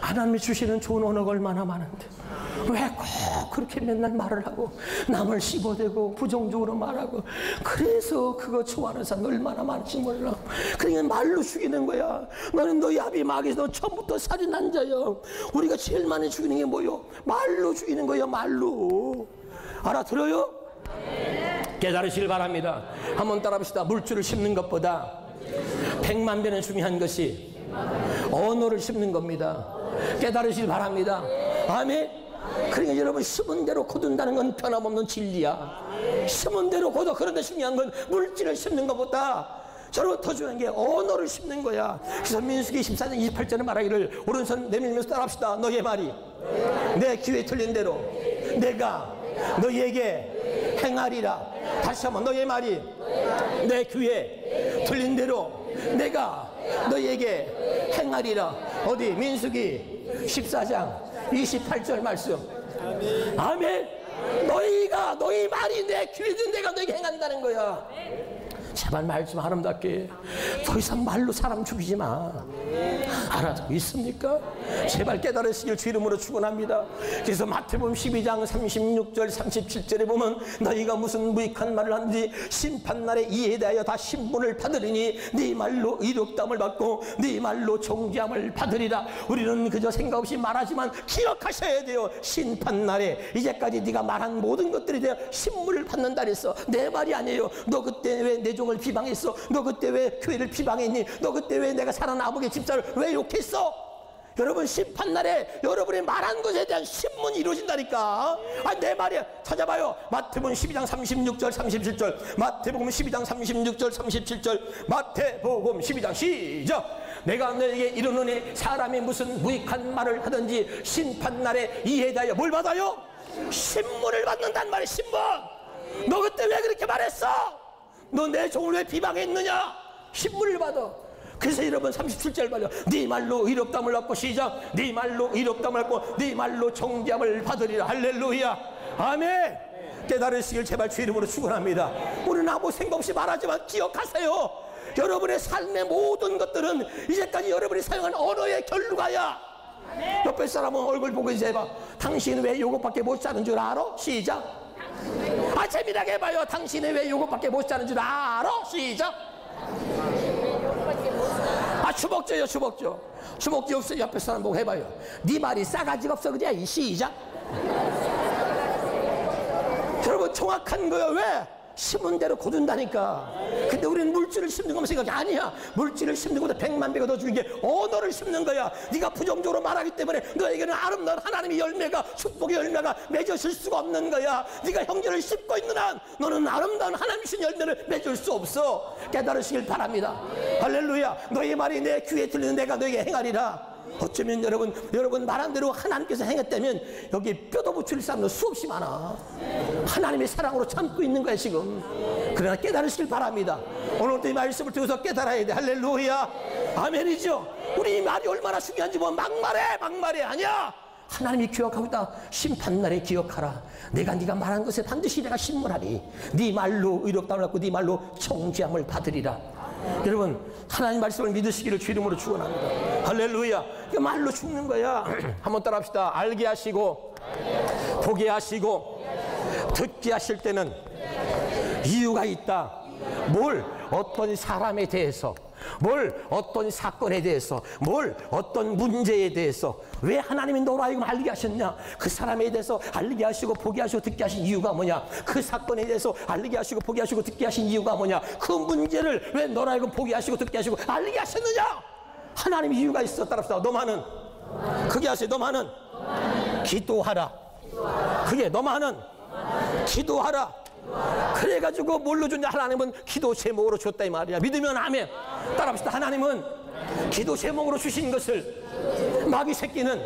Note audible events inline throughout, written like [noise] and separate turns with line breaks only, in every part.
하나님이 주시는 좋은 언어가 얼마나 많은데. 왜 꼭 그렇게 맨날 말을 하고 남을 씹어대고 부정적으로 말하고. 그래서 그거 좋아하는 사람 얼마나 많은지 몰라. 그러니까 말로 죽이는 거야. 너는 너희 아비 마귀에서 너 처음부터 살인한 자야 우리가 제일 많이 죽이는 게 뭐요? 말로 죽이는 거야 말로. 알아들어요? 깨달으시길 바랍니다. 한번 따라합시다. 물줄을 심는 것보다 백만 배는 중요한 것이 언어를 심는 겁니다 깨달으시길 바랍니다 아멘 그러니까 여러분 심은 대로 거둔다는 건 변함없는 진리야. 심은 대로 거둬. 그런데 중요한 건 물질을 심는 것보다 저로 더 중요한 게 언어를 심는 거야. 그래서 민수기 14장 28절에 말하기를 오른손 내밀면서 따라합시다. 너의 말이 내 귀에 틀린 대로 내가 너희에게 행하리라. 다시 한번 너의 말이 내 귀에 틀린 대로 내가 너희에게 행하리라. 어디 민수기 14장 28절 말씀. 아멘. 너희가 너희 말이 내 귀에 든 내가 너에게 행한다는 거야. 제발 말좀 아름답게. 더 이상 말로 사람 죽이지 마. 알아듣고 있습니까? 제발 깨달으시길 주 이름으로 축원합니다. 그래서 마태복음 12장 36절 37절에 보면 너희가 무슨 무익한 말을 하는지 심판날에 이에 대하여 다 신분을 받으리니 네 말로 의롭담을 받고 네 말로 종지함을 받으리라. 우리는 그저 생각 없이 말하지만 기억하셔야 돼요. 심판날에 이제까지 네가 말한 모든 것들에 대해 신문을 받는다 그랬어 내 말이 아니에요. 너 그때 왜 내 종을 비방했어? 너 그때 왜 교회를 비방했니? 너 그때 왜 내가 사는 아버지 집사를 왜 욕했어? 여러분 심판날에 여러분이 말한 것에 대한 신문이 이루어진다니까 아, 내 말이 찾아봐요 마태복음 12장 36절 37절 마태복음 12장 36절 37절 마태복음 12장 시작 내가 너에게 이르노니 사람이 무슨 무익한 말을 하든지 심판날에 이에 대하여 뭘 받아요? 신문을 받는단 말이야 신문 너 그때 왜 그렇게 말했어? 너 내 종을 왜 비방했느냐? 신문을 받아. 그래서 여러분 37절 말이야. 네 말로 의롭담을 얻고 시작. 네 말로 의롭담을 얻고 네 말로 정죄함을 받으리라. 할렐루야. 아멘. 깨달으시길 제발 주 이름으로 축원합니다. 우리는 아무 생각 없이 말하지만 기억하세요. 여러분의 삶의 모든 것들은 이제까지 여러분이 사용한 언어의 결과야. 옆에 사람은 얼굴 보고 이제 봐. 당신은 왜 요것밖에 못 사는 줄 알아? 시작. 아 재미나게 해봐요. 당신이 왜 이것밖에 못 사는 줄 알아? 시작. 아 주먹져요 주먹져 주먹지 없어 옆에 사람 보고 해봐요. 네 말이 싸가지가 없어 그래 시작. 여러분 정확한 거야. 왜? 심은 대로 거둔다니까. 근데 우리는 물질을 심는 것만 생각이 아니야. 물질을 심는 것보다 백만 배가 더 주는 게 언어를 심는 거야. 네가 부정적으로 말하기 때문에 너에게는 아름다운 하나님의 열매가 축복의 열매가 맺어질 수가 없는 거야. 네가 형제를 씹고 있는 한 너는 아름다운 하나님의 열매를 맺을 수 없어. 깨달으시길 바랍니다. 할렐루야. 너의 말이 내 귀에 들리는 내가 너에게 행하리라. 어쩌면 여러분 여러분 말한 대로 하나님께서 행했다면 여기 뼈도 붙일 사람도 수없이 많아. 하나님의 사랑으로 참고 있는 거야 지금. 그러나 깨달으시길 바랍니다. 오늘도 이 말씀을 통해서 깨달아야 돼. 할렐루야. 아멘이죠? 우리 이 말이 얼마나 중요한지 뭐 막말해 막말해. 아니야. 하나님이 기억하고 있다. 심판날에 기억하라. 내가 네가 말한 것에 반드시 내가 신문하리. 네 말로 의롭다을 받고 네 말로 정죄함을 받으리라 여러분 하나님 말씀을 믿으시기를 주 이름으로 축원합니다. 할렐루야. 이 말로 죽는 거야. [clears throat] 한번 따라합시다. 알게 하시고 보게 하시고 듣게 하실 때는 이유가 있다. 뭘 어떤 사람에 대해서 뭘 어떤 사건에 대해서 뭘 어떤 문제에 대해서 왜 하나님이 너로 하여금 알게 하셨냐? 그 사람에 대해서 알게 하시고 보게 하시고 듣게 하신 이유가 뭐냐? 그 사건에 대해서 알게 하시고 보게 하시고 듣게 하신 이유가 뭐냐? 그 문제를 왜 너로 하여금 보게 하시고 듣게 하시고 알게 하셨느냐? 하나님 이유가 따라서 너만은. 그게 하세요 너만은. 기도하라. 그게 너만은. 기도하라 그래가지고 뭘로 줬냐? 하나님은 기도 제목으로 줬다 이 말이야. 믿으면 아멘. 따라합시다. 하나님은 기도 제목으로 주신 것을 마귀 새끼는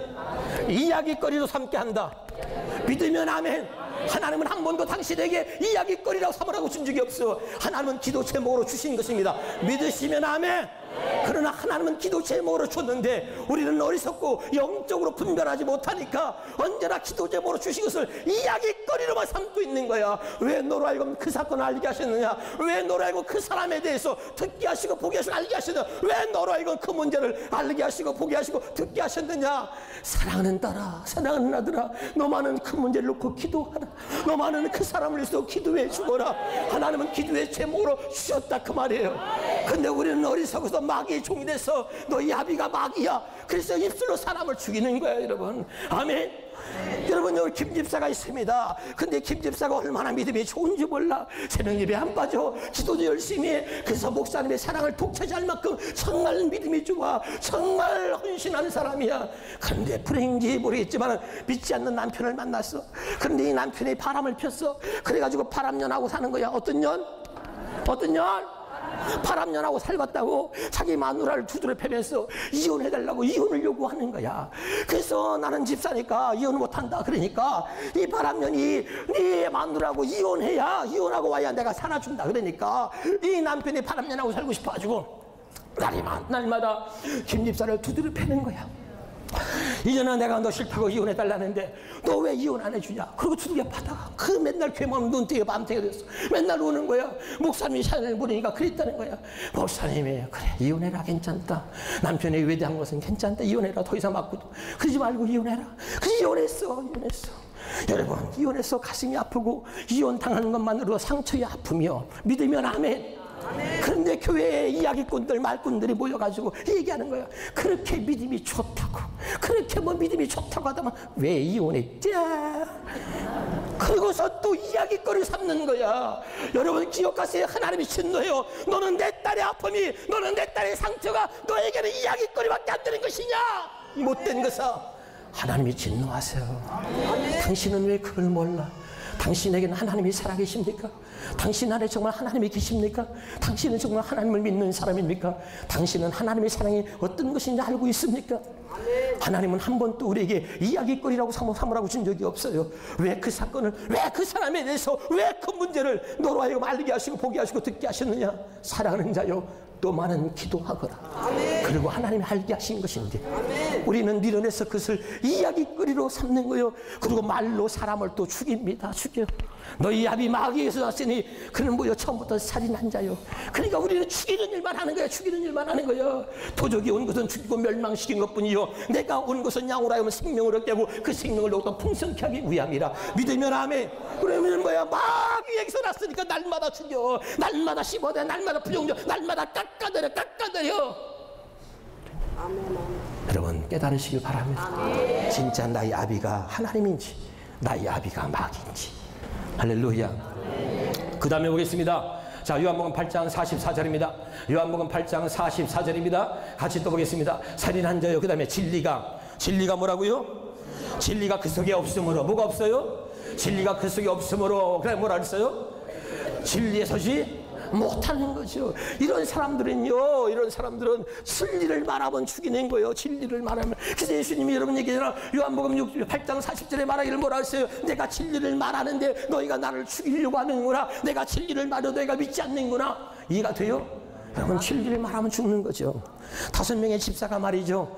이야기거리로 삼게 한다. 믿으면 아멘. 하나님은 한 번도 당신에게 이야기거리라고 삼으라고 준 적이 없어. 하나님은 기도 제목으로 주신 것입니다. 믿으시면 아멘 그러나 하나님은 기도 제목으로 줬는데 우리는 어리석고 영적으로 분별하지 못하니까 언제나 기도 제목으로 주신 것을 이야기거리로만 삼고 있는 거야. 왜 너로 하여금 그 사건을 알게 하셨느냐? 왜 너로 하여금 그 사람에 대해서 듣게 하시고 보게 하시고 알게 하셨느냐? 왜 너로 하여금 그 문제를 알게 하시고 보게 하시고 듣게 하셨느냐? 사랑하는 딸아, 사랑하는 아들아, 너만은 그 문제를 놓고 기도하라. 너만은 그 사람을 위해서 기도해 주거라. 하나님은 기도의 제목으로 주셨다 그 말이에요. 근데 우리는 어리석어서 마귀의 종이 돼서 너희 아비가 마귀야. 그래서 입술로 사람을 죽이는 거야, 여러분. 아멘. 여러분 여기 김 집사가 있습니다. 근데 김 집사가 얼마나 믿음이 좋은지 몰라. 새벽 예배 안 빠져. 기도도 열심히 해. 그래서 목사님의 사랑을 독차지할 만큼 정말 믿음이 좋아. 정말 헌신하는 사람이야. 그런데 불행인지 모르겠지만 믿지 않는 남편을 만났어. 그런데 이 남편이 바람을 폈어. 그래가지고 바람년하고 사는 거야. 어떤 년? 어떤 년? 바람년하고 살았다고 자기 마누라를 두드려 패면서 이혼해달라고 이혼을 요구하는 거야. 그래서 나는 집사니까 이혼 못한다. 그러니까 이 바람년이 네 마누라하고 이혼해야 이혼하고 와야 내가 살아준다. 그러니까 이 남편이 바람년하고 살고 싶어가지고 날마다 김 집사를 두드려 패는 거야. 이전에 내가 너 싫다고 이혼해달라는데 너 왜 이혼 안 해주냐? 그리고 두들겨 받아. 그 맨날 괴만 눈뜨게 밤새게 됐어. 맨날 우는 거야. 목사님이 사연을 보내니까 그랬다는 거야. 목사님이 그래 이혼해라 괜찮다. 남편이 외대한 것은 괜찮다. 이혼해라 더 이상 맞고 그러지 말고 이혼해라. 그래서 이혼했어. 이혼했어. 여러분 이혼해서 가슴이 아프고 이혼 당하는 것만으로 상처의 아프며 믿으면 아멘. 그런데 교회에 이야기꾼들 말꾼들이 모여가지고 얘기하는 거야. 그렇게 믿음이 좋다고. 그렇게 뭐 믿음이 좋다고 하다만 왜 이혼했지? 그러고서 또 이야기거리 삼는 거야. 여러분 기억하세요. 하나님이 진노해요. 너는 내 딸의 아픔이, 너는 내 딸의 상처가 너에게는 이야기거리밖에 안 되는 것이냐? 이 못된 것아. 하나님이 진노하세요. 당신은 왜 그걸 몰라? 당신에게는 하나님이 살아계십니까? 당신 안에 정말 하나님이 계십니까? 당신은 정말 하나님을 믿는 사람입니까? 당신은 하나님의 사랑이 어떤 것인지 알고 있습니까? 하나님은 한 번도 우리에게 이야기거리라고 삼으라고 준 적이 없어요. 왜 그 사건을, 왜 그 사람에 대해서, 왜 그 문제를 너로 하여금 알게 하시고 보게 하시고 듣게 하셨느냐? 사랑하는 자요. 또 많은 기도하거라. 아멘. 그리고 하나님이 알게 하신 것인데 아멘. 우리는 밀어내서 그것을 이야기거리로 삼는 거요. 그리고 말로 사람을 또 죽입니다. 죽여. 너희 아비 마귀에서 왔으니 그는 뭐요 처음부터 살인한 자요. 그러니까 우리는 죽이는 일만 하는 거야. 죽이는 일만 하는 거야. 도적이 온 것은 죽이고 멸망시킨 것뿐이요. 내가 온 것은 양으로 하여금 생명을 얻게 하고 그 생명을 더욱더 풍성케 하기 위함이라. 믿으면 아멘. 그러면 뭐야 마귀에게서 났으니까 날마다 죽여. 날마다 씹어대. 날마다 부정져. 날마다 깎아내려 깎아내려. 여러분 깨달으시길 바랍니다. 진짜 나의 아비가 하나님인지 나의 아비가 마귀인지 할렐루야. 그 다음에 보겠습니다. 자, 요한복음 8장 44절입니다. 요한복음 8장 44절입니다. 같이 또 보겠습니다. 살인한 자요. 그 다음에 진리가. 진리가 뭐라고요? 진리가 그 속에 없으므로. 뭐가 없어요? 진리가 그 속에 없으므로. 그래, 뭐라 그랬어요? 진리에 서지 못하는 거죠. 이런 사람들은요, 이런 사람들은 진리를 말하면 죽이는 거예요. 진리를 말하면. 그래서 예수님이 여러분에게 요한복음 6, 8장 40절에 말하기를 뭐라 했어요? 내가 진리를 말하는데 너희가 나를 죽이려고 하는구나. 내가 진리를 말해도 너희가 믿지 않는구나. 이해가 돼요? 여러분 진리를 말하면 죽는 거죠. 다섯 명의 집사가 말이죠.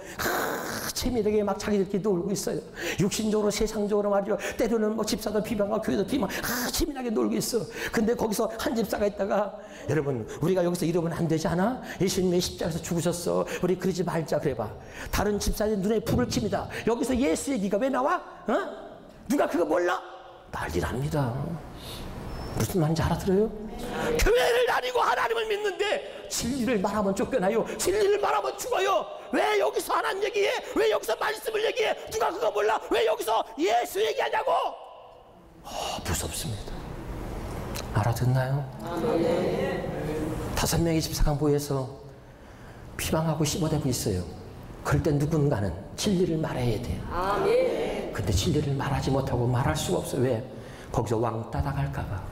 아, 재미있게 막 자기들끼리 놀고 있어요. 육신적으로 세상적으로 말이죠. 때로는 뭐 집사도 비방하고 교회도 비방. 아 재미나게 놀고 있어. 근데 거기서 한 집사가 있다가 여러분 우리가 여기서 이러면 안 되지 않아? 예수님의 십자가에서 죽으셨어. 우리 그러지 말자 그래봐. 다른 집사의 눈에 불을 킵니다. 여기서 예수 얘기가 왜 나와? 어? 누가 그거 몰라? 난리 납니다. 무슨 말인지 알아들어요? 교회를 다니고 하나님을 믿는데 진리를 말하면 쫓겨나요. 진리를 말하면 죽어요. 왜 여기서 하나님 얘기해? 왜 여기서 말씀을 얘기해? 누가 그거 몰라? 왜 여기서 예수 얘기하냐고? 어, 무섭습니다. 알아듣나요? 다섯 명의 집사가 모여서 피방하고 씹어대고 있어요. 그럴 때 누군가는 진리를 말해야 돼요. 근데 진리를 말하지 못하고 말할 수가 없어요. 왜? 거기서 왕따 당 할까봐.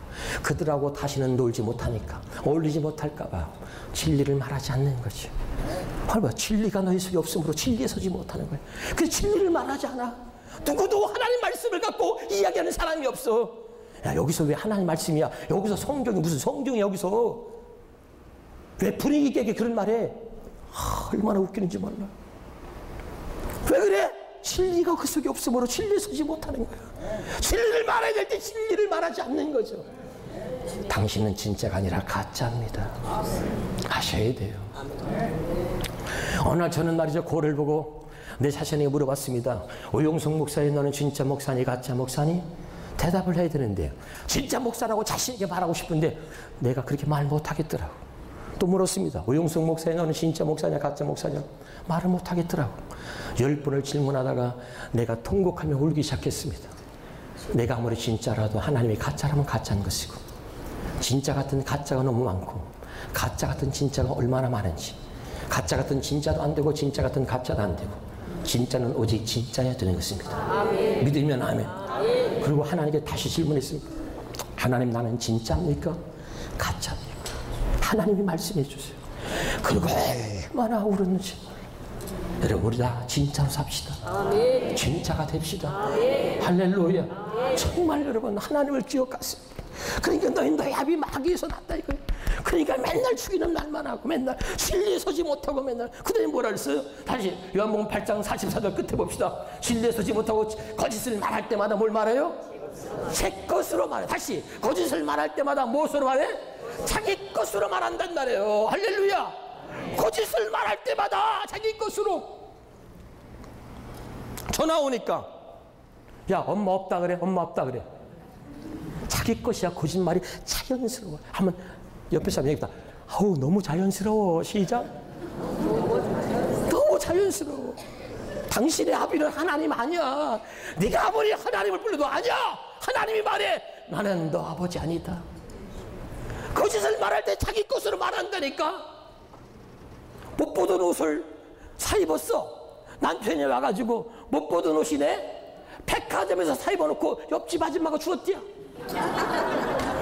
그들하고 다시는 놀지 못하니까, 어울리지 못할까봐 진리를 말하지 않는 거죠. 봐봐, 진리가 너희 속에 없으므로 진리에 서지 못하는 거예요. 그 진리를 말하지 않아. 누구도 하나님 말씀을 갖고 이야기하는 사람이 없어. 야, 여기서 왜 하나님 말씀이야? 여기서 성경이 무슨 성경이 여기서? 왜 분위기 깨게 그런 말해? 아, 얼마나 웃기는지 몰라. 왜 그래? 진리가 그 속에 없으므로 진리에 서지 못하는 거야. 진리를 말해야 될 때 진리를 말하지 않는 거죠. 당신은 진짜가 아니라 가짜입니다. 아셔야 돼요. 어느 날 저는 말이죠 고를 보고 내 자신에게 물어봤습니다. 오용성 목사님 너는 진짜 목사니 가짜 목사니? 대답을 해야 되는데 진짜 목사라고 자신에게 말하고 싶은데 내가 그렇게 말 못하겠더라고. 또 물었습니다. 오용성 목사님 너는 진짜 목사냐 가짜 목사냐? 말을 못 하겠더라고. 열 번을 질문하다가 내가 통곡하며 울기 시작했습니다. 내가 아무리 진짜라도 하나님이 가짜라면 가짜인 것이고 진짜 같은 가짜가 너무 많고 가짜 같은 진짜가 얼마나 많은지 가짜 같은 진짜도 안 되고 진짜 같은 가짜도 안 되고 진짜는 오직 진짜야 되는 것입니다. 아멘. 믿으면 아멘. 아멘. 그리고 하나님께 다시 질문했습니다. 하나님 나는 진짜입니까? 가짜입니까? 하나님이 말씀해 주세요. 그리고 얼마나 울었는지. 여러분 우리 다 진짜로 삽시다. 아멘. 진짜가 됩시다. 아멘. 할렐루야. 아멘. 정말 여러분 하나님을 기억하세요. 그러니까 너희 너희 합이 마귀에서 났다 이거예요. 그러니까 맨날 죽이는 말만 하고 맨날 진리에 서지 못하고 맨날 그다음에 뭐라 그랬어요? 다시 요한복음 8장 44절 끝에 봅시다. 진리에 서지 못하고 거짓을 말할 때마다 뭘 말해요? 제 것으로 말해. 다시 거짓을 말할 때마다 무엇으로 말해? 자기 것으로 말한단 말이에요. 할렐루야. 거짓을 말할 때마다 자기 것으로. 전화 오니까 야 엄마 없다 그래 엄마 없다 그래. 자기 것이야 거짓말이. 자연스러워. 한번 옆에 사람 얘기다. 아우 너무 자연스러워. 시작. 너무 자연스러워. 당신의 아비는 하나님 아니야. 네가 아무리 하나님을 불러도 아니야. 하나님이 말해. 나는 너 아버지 아니다 거짓을 말할 때 자기 것으로 말한다니까? 못 보던 옷을 사 입었어. 남편이 와가지고 못 보던 옷이네. 백화점에서 사 입어놓고 옆집 아줌마가 주었디야.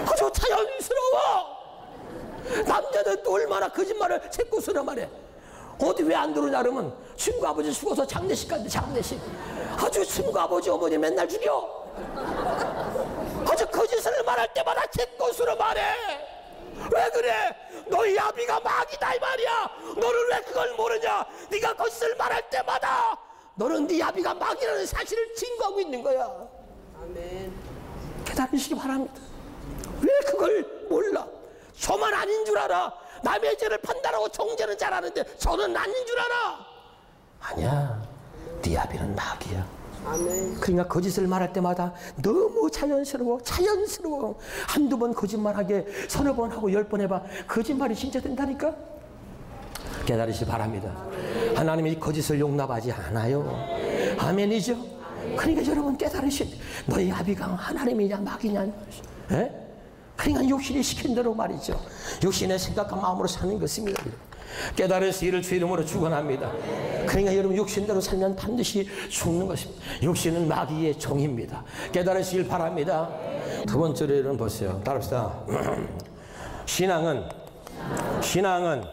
아주 자연스러워. 남자는 또 얼마나 거짓말을 제 것으로 말해. 어디 왜 안 들어오냐 그러면 친구 아버지 죽어서 장례식 간대 장례식. 아주 친구 아버지 어머니 맨날 죽여. 아주 거짓을 말할 때마다 제 것으로 말해 왜 그래? 너희 아비가 마귀다 이 말이야. 너는 왜 그걸 모르냐? 네가 거짓을 말할 때마다 너는 네 아비가 마귀라는 사실을 증거하고 있는 거야. 아멘. 깨달으시기 바랍니다. 왜 그걸 몰라? 저만 아닌 줄 알아. 남의 죄를 판단하고 정죄는 잘하는데 저는 아닌 줄 알아. 아니야. 네 아비는 마귀야. 그러니까 거짓을 말할 때마다 너무 자연스러워, 자연스러워. 한두 번 거짓말하게 서너 번 하고 열 번 해봐. 거짓말이 진짜 된다니까? 깨달으시 바랍니다. 하나님이 거짓을 용납하지 않아요. 아멘이죠? 그러니까 여러분 깨달으신 너희 아비가 하나님이냐 마귀냐. 에? 그러니까 욕심이 시킨 대로 말이죠. 욕심의 생각과 마음으로 사는 것입니다. 깨달으시 이를 주 이름으로 축원합니다. 그러니까 여러분 육신대로 살면 반드시 죽는 것입니다. 육신은 마귀의 종입니다. 깨달으시길 바랍니다. 두 번째로 여러분 보세요. 따라합시다. [clears throat] 신앙은 신앙은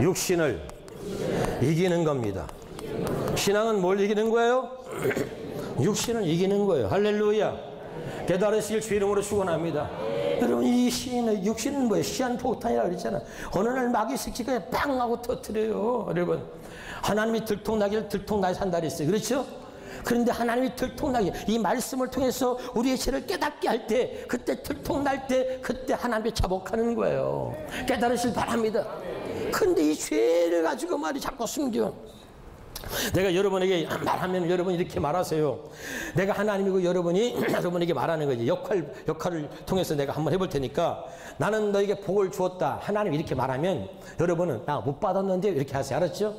육신을 이기는 겁니다. 신앙은 뭘 이기는 거예요? [clears throat] 육신을 이기는 거예요. 할렐루야. 깨달으실 주 이름으로 축원합니다. 여러분 이 시인의 육신은 뭐예요? 시한폭탄이라 그랬잖아. 어느 날 마귀 새끼가 빵 하고 터트려요. 여러분 하나님이 들통나기를 들통나게 산다 그랬어요. 그렇죠? 그런데 하나님이 들통나게 이 말씀을 통해서 우리의 죄를 깨닫게 할 때 그때 들통날 때 그때 하나님이 자복하는 거예요. 깨달으실 바랍니다. 근데 이 죄를 가지고 말이 자꾸 숨겨. 내가 여러분에게 말하면 여러분이 이렇게 말하세요. 내가 하나님이고 여러분이 [clears throat] 여러분에게 말하는 거지. 역할, 역할을 통해서 내가 한번 해볼 테니까 나는 너에게 복을 주었다. 하나님 이렇게 말하면 여러분은 나 못 받았는데 이렇게 하세요. 알았죠?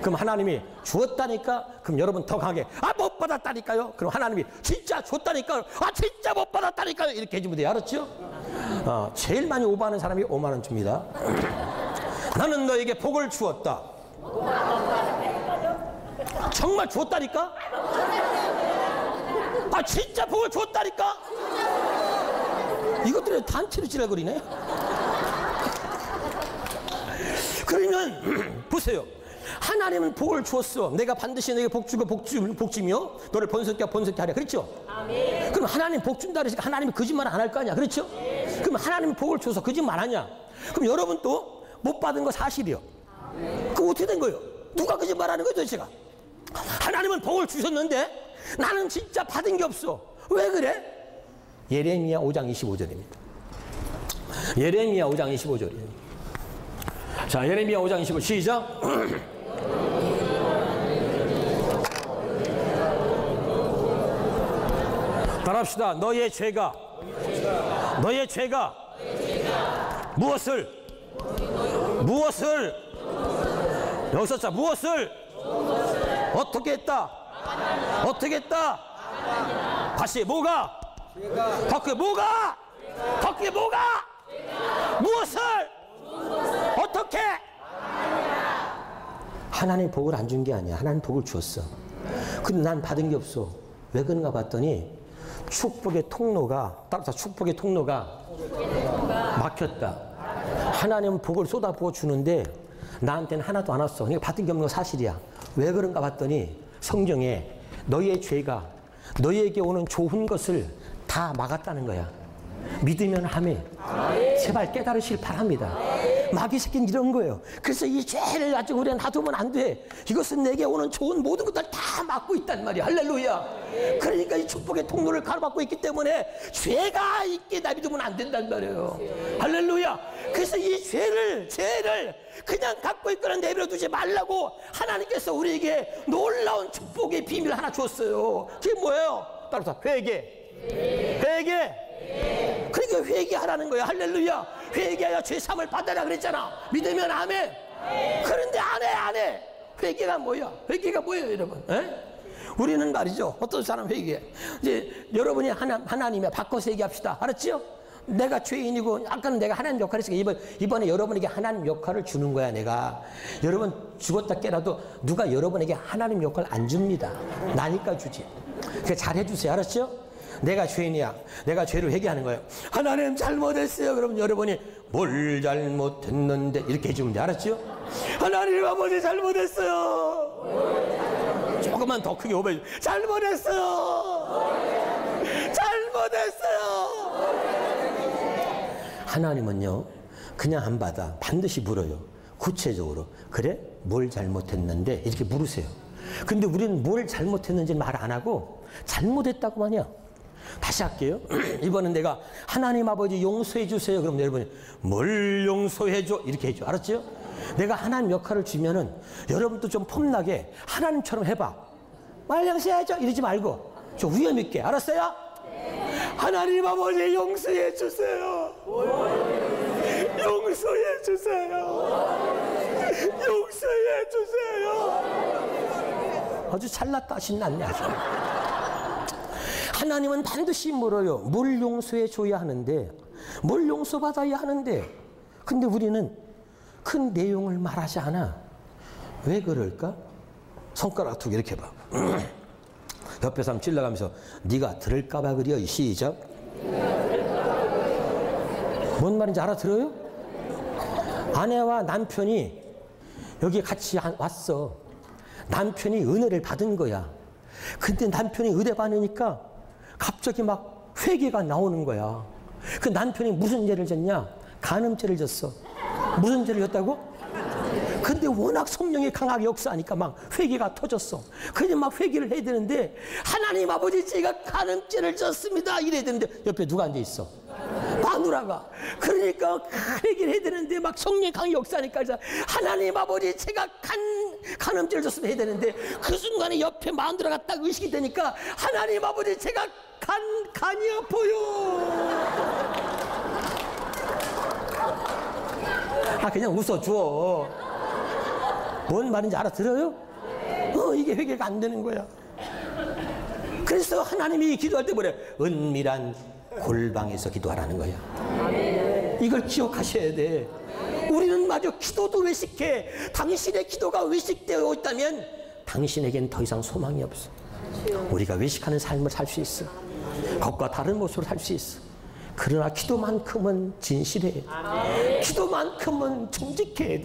그럼 하나님이 주었다니까? 그럼 여러분 더 강하게 아 못 받았다니까요? 그럼 하나님이 진짜 줬다니까? 아 진짜 못 받았다니까요? 이렇게 해주면 돼요. 알았죠? 어, 제일 많이 오버하는 사람이 5만 원 줍니다. [clears throat] 나는 너에게 복을 주었다. 정말 줬다니까? 아 진짜 복을 줬다니까? 이것들이 단체로 지랄거리네. 그러면 [clears throat] 보세요. 하나님은 복을 주었어. 내가 반드시 너에게 복 주고 복, 주, 복 주며 너를 번성케 번성케 하랴. 그렇죠? 아멘. 그럼 하나님 복 준다 그러니까 하나님이 거짓말 안 할 거 아니야. 그렇죠? 그럼 하나님은 복을 줘서 거짓말 하냐? 그럼 여러분 또 못 받은 거 사실이요. 그 어떻게 된 거예요? 누가 거짓말 하는 거예요, 도대체가? 하나님은 복을 주셨는데 나는 진짜 받은 게 없어. 왜 그래? 예레미야 5장 25절입니다. 예레미야 5장 25절이에요. 자, 예레미야 5장 25 시작. [clears throat] 따라합시다. 너의 죄가 너의 죄가 무엇을 무엇을 여기서 자 무엇을 어떻게 했다? 어떻게 했다? 다시 뭐가? 덕게 뭐가? 덕게 뭐가? 무엇을? 어떻게? 하나님 복을 안 준 게 아니야. 하나님 복을 주었어. 근데 난 받은 게 없어. 왜 그런가 봤더니 축복의 통로가 따라서 축복의 통로가 막혔다. 하나님은 복을 쏟아부어 주는데 나한테는 하나도 안 왔어. 그러니까 받은 게 없는 건 사실이야 왜 그런가 봤더니 성경에 너희의 죄가 너희에게 오는 좋은 것을 다 막았다는 거야. 믿으면 하매 제발 깨달으실 바랍니다. 마귀 새끼는 이런 거예요. 그래서 이 죄를 가지고 우리가 놔두면 안 돼. 이것은 내게 오는 좋은 모든 것들 다 막고 있단 말이야. 할렐루야. 그러니까 이 축복의 통로를 가로막고 있기 때문에 죄가 있게 놔두면 안 된단 말이에요. 할렐루야. 그래서 이 죄를 죄를 그냥 갖고 있거나 내버려 두지 말라고 하나님께서 우리에게 놀라운 축복의 비밀을 하나 줬어요. 그게 뭐예요? 따라서 회개. 회개. 그러니까 회개하라는 거야. 할렐루야. 회개하여 죄삼을 받아라 그랬잖아. 믿으면 아멘. 그런데 안 해, 안 해. 회개가 뭐야? 회개가 뭐예요, 여러분? 에? 우리는 말이죠. 어떤 사람 회개. 이제 여러분이 하나, 하나님의 바꿔서 얘기합시다. 알았죠? 내가 죄인이고 아까는 내가 하나님 역할을 했으니까 이번, 이번에 여러분에게 하나님 역할을 주는 거야 내가 여러분 죽었다 깨라도 누가 여러분에게 하나님 역할 안 줍니다 나니까 주지 그러니까 잘 해주세요 알았죠? 내가 죄인이야 내가 죄를 회개하는 거예요 하나님 잘못했어요 그러면 여러분이 뭘 잘못했는데 이렇게 해주면 돼 알았죠? 하나님 아버지 잘못했어요 조금만 더 크게 오면 잘못했어요 잘못했어요 하나님은요, 그냥 안 받아. 반드시 물어요. 구체적으로. 그래? 뭘 잘못했는데? 이렇게 물으세요. 근데 우리는 뭘 잘못했는지 말 안 하고 잘못했다고만 해요. 다시 할게요. [clears throat] 이번엔 내가 하나님 아버지 용서해 주세요. 그럼 여러분이 뭘 용서해 줘? 이렇게 해줘. 알았죠? 내가 하나님 역할을 주면은 여러분도 좀 폼나게 하나님처럼 해봐. 말 양식해야죠. 이러지 말고. 좀 위험 있게. 알았어요? 하나님 아버지 용서해 주세요. 용서해 주세요. 용서해 주세요. 아주 잘났다 신났네 아주. 하나님은 반드시 물어요. 뭘 용서해 줘야 하는데, 뭘 용서받아야 하는데, 근데 우리는 큰 내용을 말하지 않아. 왜 그럴까? 손가락 두 개 이렇게 봐. 옆에 사람 찔러가면서 네가 들을까봐 그려 시작 뭔 말인지 알아들어요? 아내와 남편이 여기 같이 왔어 남편이 은혜를 받은 거야 근데 남편이 은혜 받으니까 갑자기 막 회개가 나오는 거야 그 남편이 무슨 죄를 졌냐 간음죄를 졌어 무슨 죄를 졌다고? 근데 워낙 성령이 강하게 역사하니까 막 회개가 터졌어. 그냥 막 회개를 해야 되는데 하나님 아버지 제가 가늠죄를 졌습니다. 이래야 되는데 옆에 누가 앉아 있어? 마누라가. 그러니까 회개를 해야 되는데 막 성령이 강하게 역사하니까 하나님 아버지 제가 간 간음죄를 졌으면 해야 되는데 그 순간에 옆에 마누라가 딱 의식이 되니까 하나님 아버지 제가 간 간이 아파요. 아 그냥 웃어줘. 뭔 말인지 알아들어요? 어, 이게 회개가 안 되는 거야. 그래서 하나님이 기도할 때 뭐래? 은밀한 골방에서 기도하라는 거야. 이걸 기억하셔야 돼. 우리는 마저 기도도 외식해. 당신의 기도가 외식되어 있다면 당신에겐 더 이상 소망이 없어. 우리가 외식하는 삶을 살 수 있어. 겉과 다른 모습으로 살 수 있어. 그러나 기도만큼은 진실해. 기도만큼은 정직해야 돼.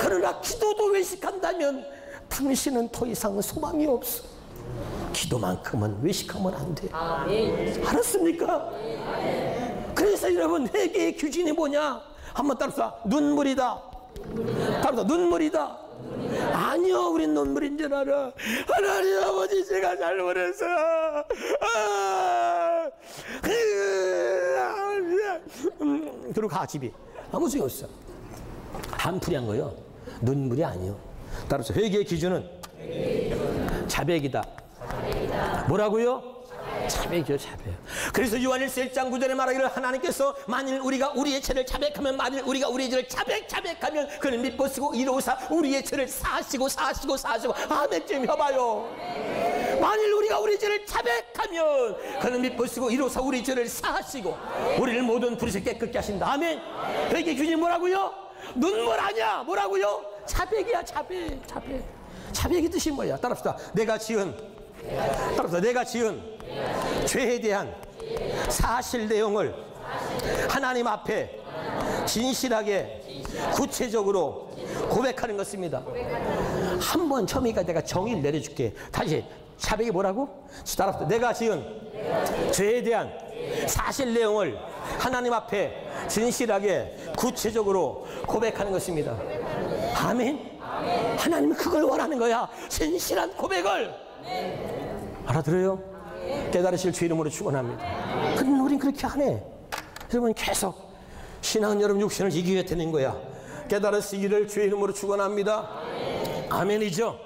그러나 기도도 외식한다면 당신은 더 이상 소망이 없어. 기도만큼은 외식하면 안 돼. 알았습니까? 그래서 여러분 회개의 규진이 뭐냐? 한번 따라서 눈물이다. 따라서 눈물이다. 아니요, 우린 눈물인 줄 알아. 하나님 아버지, 제가 잘못했어. 아, 음, 그리고 가, 집이. 아무 소용 없어. 한풀이 한 거요. 눈물이 아니요. 따라서 회개의 기준은 자백이다. 뭐라고요? 자백이요, 자백. 그래서 요한일서 1장 9절에 말하기를 하나님께서 만일 우리가 우리의 죄를 자백하면 만일 우리가 우리의 죄를 자백 자백하면 그는 믿보시고 이로사 우리의 죄를 사시고 사시고 사시고 아멘 좀 해봐요. 만일 우리가 우리 죄를 자백하면 그는 믿보시고 이로사 우리 죄를 사하시고 우리를 모든 불의를 깨끗게 하신다. 아멘. 회개 규칙 뭐라고요? 눈물 아니야. 뭐라고요? 자백이야, 자백, 자백. 자백의 뜻이 뭐야? 따라합시다. 내가 지은 따라서 내가 지은 죄에 대한 사실 내용을 하나님 앞에 진실하게 구체적으로 고백하는 것입니다. 한 번 처음이니까 내가 정의를 내려줄게. 다시 자백이 뭐라고? 따라서 내가 지은 죄에 대한 사실 내용을 하나님 앞에 진실하게 구체적으로 고백하는 것입니다. 아멘. 하나님은 그걸 원하는 거야. 진실한 고백을. 알아들어요? 깨달으실 주 이름으로 축원합니다. 근데 우린 그렇게 안 해. 여러분 계속 신앙은 여러분 육신을 이기게 되는 거야. 깨달으시기를 주 이름으로 축원합니다. 아멘이죠.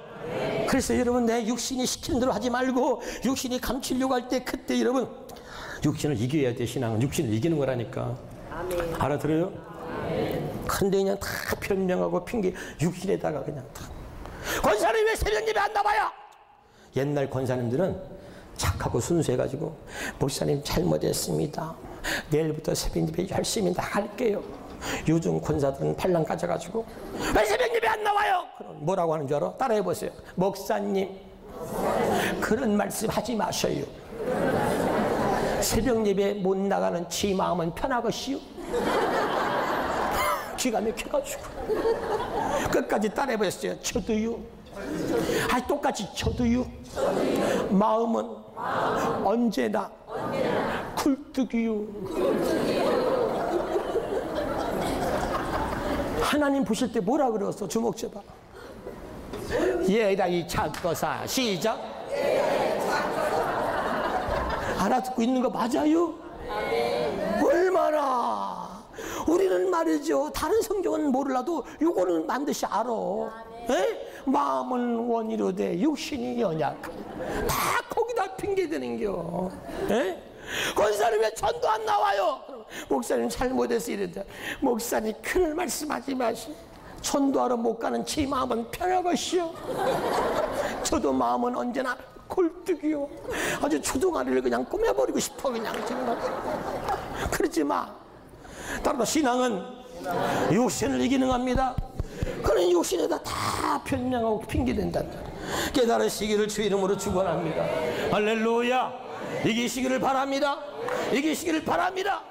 그래서 여러분 내 육신이 시키는 대로 하지 말고 육신이 감추려고 할 때 그때 여러분 육신을 이겨야 돼 신앙은 육신을 이기는 거라니까. 알아들어요? 근데 그냥 다 변명하고 핑계 육신에다가 그냥 다. 권사님 왜 새벽 예배 안 나와요? 옛날 권사님들은 착하고 순수해가지고 목사님 잘못했습니다. 내일부터 새벽 예배 열심히 나갈게요. 요즘 권사들은 팔랑 가져가지고 왜 새벽 예배 안 나와요? 그럼 뭐라고 하는 줄 알아? 따라해 보세요. 목사님 그런 말씀 하지 마셔요. 새벽 예배 못 나가는 지 마음은 편하겠시요. 기가 [laughs] 막혀가지고 끝까지 따라해보셨어요. 저도요. 아 똑같이 저도요. 마음은 언제나 굴뚝이요. 하나님 보실 때 뭐라 그랬어? 주먹 줘봐. 얘라 이 작거사 시작. 알아듣고 있는 거 맞아요? 얼마나 우리는 말이죠 다른 성경은 몰라도 요거는 반드시 알아 에? 마음은 원이로 돼. 육신이 연약. 다 거기다 핑계대는겨. 에? 권사님 왜 전도 안 나와요? 목사님 잘못해서 이랬다. 목사님 큰 말씀하지 마시. 전도하러 못 가는 제 마음은 편하것이요 [laughs] 저도 마음은 언제나 골뚝이요 아주 주둥아리를 그냥 꾸며버리고 싶어 그냥 정말 그러지 마. 따라서 신앙은 육신을 이기는 겁니다 그런 육신에다 다 변명하고 핑계댄다 깨달으시기를 주 이름으로 축원합니다. 할렐루야! 이기시기를 바랍니다. 이기시기를 바랍니다